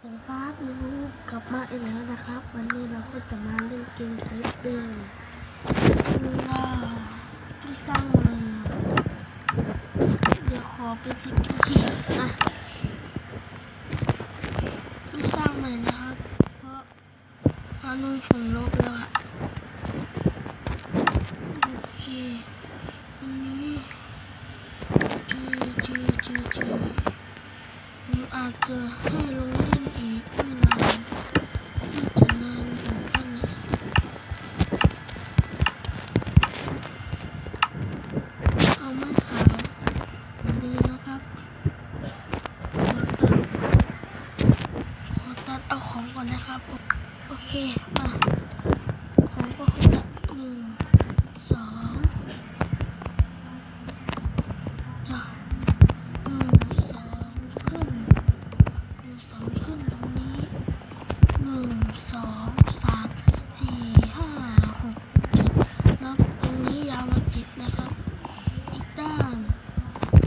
สวัสดีครับลูกกลับมาอีกแล้วนะครับ วันนี้เราก็จะมาเล่นเกมเซฟเดือนว้าวที่สร้างมาเดี๋ยวขอเป็นสิบนาทีอะต้องสร้างใหม่นะครับ เพราะอานุนผมลบแล้วอะโอเคอันนี้จีจีจีจีผมอาจจะให้ลง อีกไม่นานไม่จะนานถึงขั้นนี้เอาไม้ขาวดีนะครับขอตัดขอตัดเอาของก่อนนะครับ โอเคมา ของก็คือตัดหนึ่งสองจ้ะหนึ่งสองขึ้น หนึ่งสองขึ้นตรงนี้หนึ่งสองสามสี่ห้าหกเจ็ดแล้วตรงนี้ยาวมาเจ็ดนะครับอีกด้าน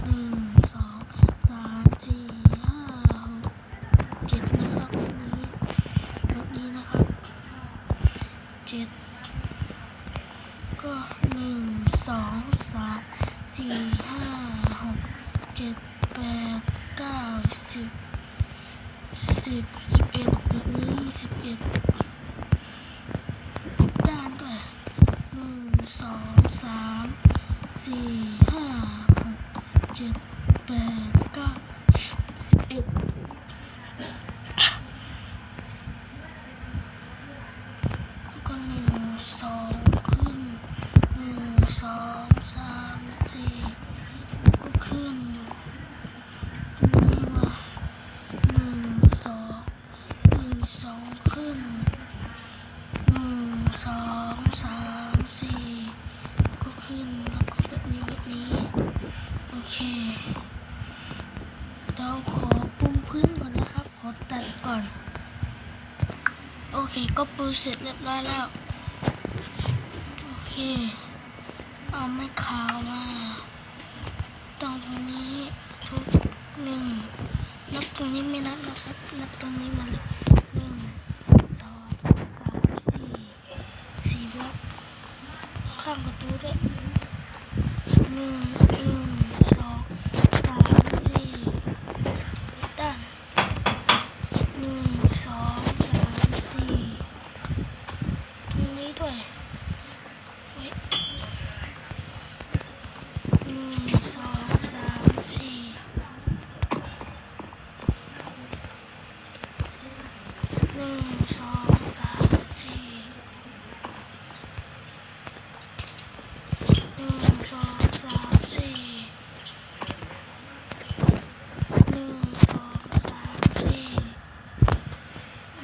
หนึ่งสองสามสี่ห้าหกเจ็ดนะครับแบบนี้แบบนี้นะครับเจ็ดก็หนึ่งสองสามสี่ห้าหกเจ็ดแปดเก้าสิบ สิบสิบเอ็ดแบบนี้สิบเอ็ดด้านด้วยหนึ่งสองสามสี่ห้าหกเจ็ดแปดเก้าสิบเอ็ดแล้วก็หนึ่งสองขึ้นหนึ่งสองสามสี่ก็ขึ้นตรงนี้ว่าหนึ่งสองหนึ่งสองขึ้นหนึ่งสองสามสี่ก็ขึ้นแล้วก็แบบนี้แบบนี้โอเค เราขอปูพื้นก่อนนะครับ ขอตัดก่อน โอเค ก็ปูเสร็จเรียบร้อยแล้ว โอเค เอาไม้ขาวมาตรงตรงนี้ทุกหนึ่ง นับตรงนี้ไม่นับนะครับ นับตรงนี้มาเลยหนึ่งสองสามสี่สี่บล็อกข้างประตูด้วยหนึ่งหนึ่งสองสามสี่อีกด้านหนึ่งสองสามสี่ตรงนี้ด้วย เฮ้ยหนึ่งสองสามสี่ห นึ่งสองสามสี่หนึ่งสองสามสี่หนึ่งสองสามสี่ห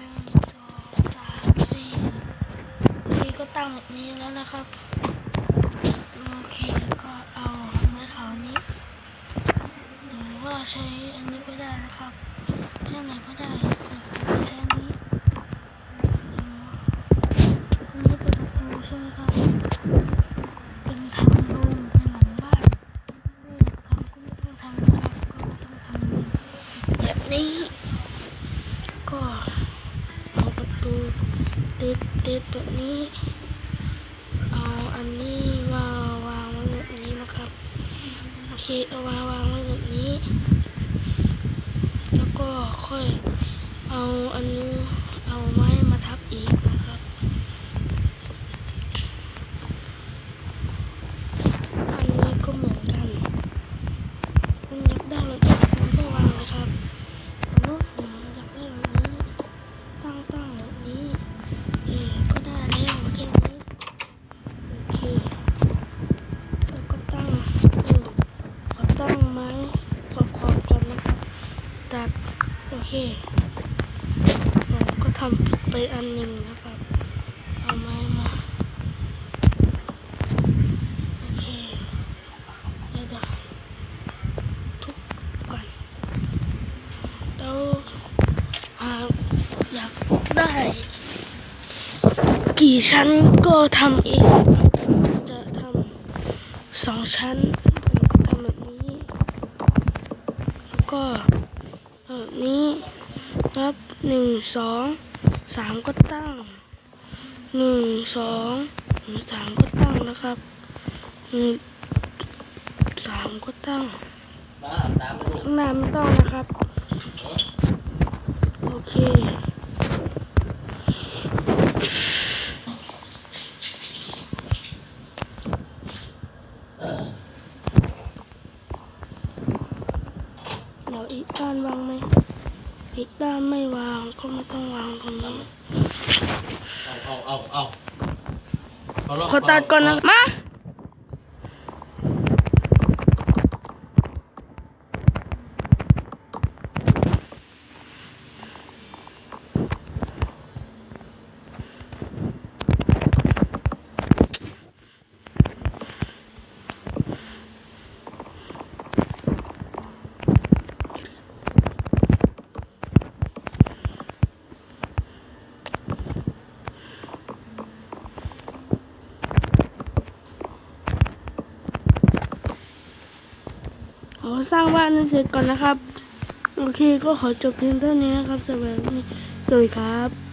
นึ่งสองสามสี่นี่ก็ตั้งแบบนี้แล้วนะครับ โอเคก็เอาไม้ขาวนี้ห รือว่าใช้อันนี้ก็ได้นะครับใช้ไหนก็ได้ใช้อันนี้อันนี้เป็นประตูใช่ไหมครับเป็นทางลงเป็นหลังบ้านไม่อยากทำก็ไม่ต้องทำนะครับก็ต้องทำแบบนี้ ก็เอาประตูติดติดแบบนี้เอาอันนี้มาวางไว้แบบนี้นะครับโอเคเอามาวางไว้แบบนี้ แล้วก็ค่อยเอาอันนี้เอาไม้มาทับอีกนะ ผมก็ทำไปอันหนึ่งนะครับ เอาไม้มา โอเคเดี๋ยวทุกก่อนแล้วอยากได้ กี่ชั้นก็ทำเองจะทำสองชั้นก็ทำแบบนี้ แล้วก็ รับหนึ่งสองสามก็ตั้งหนึ่งสองหนึ่งสามก็ตั้งนะครับหนึ่งสามก็ตั้งมาตามมาดูข้างหน้าไม่ต้องนะครับ โอเค เดี๋ยวอีกด้านวางไหมอีกด้านไม่วางก็ไม่ต้องวางตรงนี้เอาเอาเอาเอาเอาขอตัดก่อนนะมา ขอสร้างบ้านให้เสร็จก่อนนะครับ โอเคก็ขอจบเพียงเท่านี้นะครับสวันนี้สวัสดีครับ